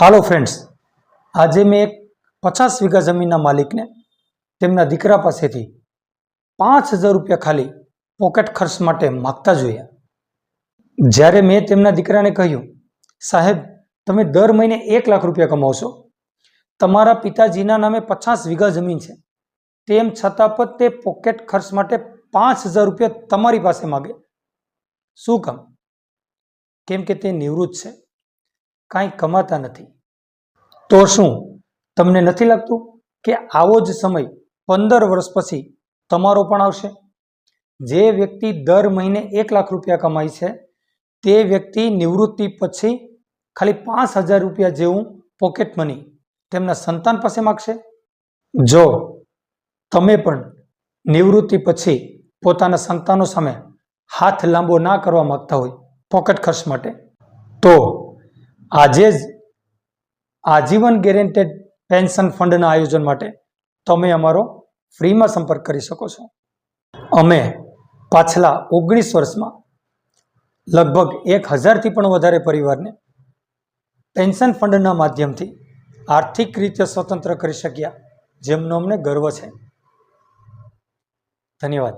હાલો friends આજે મેં એક પચાસ વીઘા જમીનના માલિકને તેમના દીકરા પાસેથી પાંચ હજાર રૂપિયા ખાલી પોકેટ ખર્ચ માટે માગતા જોયા. જ્યારે મેં તેમના દીકરાને કહ્યું, સાહેબ, તમે દર મહિને એક લાખ રૂપિયા કમાવશો? તમારા પિતાજીના નામે પચાસ વીઘા જમીન છે. તેમ છતાં પણ તે પોકેટ ખર્ચ માટે પાંચ હજાર રૂપિયા તમારી પાસે માગે. શું કામ? કેમ કે તે નિવૃત્ત છે. કાંઈ કમાતા નથી. તો શું? તમને નથી લાગતું કે આવો જ સમય પંદર વર્ષ પછી તમારો પણ આવશે? જે વ્યક્તિ દર મહિને એક લાખ રૂપિયા કમાય છે, તે વ્યક્તિ નિવૃત્તિ પછી ખાલી પાંચ હજાર રૂપિયા જેવું પોકેટ મની તેમના સંતાન પાસે માગશે? જો તમે પણ નિવૃત્તિ પછી પોતાના સંતાનો સામે હાથ લાંબો ના કરવા માંગતા હોય પોકેટ ખર્ચ માટે, તો આજે જ આજીવન ગેરેન્ટેડ પેન્શન ફંડના આયોજન માટે તમે અમારો ફ્રીમાં સંપર્ક કરી શકો છો. અમે પાછલા ઓગણીસ વર્ષમાં લગભગ એક હજારથી પણ વધારે પરિવારને પેન્શન ફંડના માધ્યમથી આર્થિક રીતે સ્વતંત્ર કરી શક્યા, જેમનો અમને ગર્વ છે. ધન્યવાદ.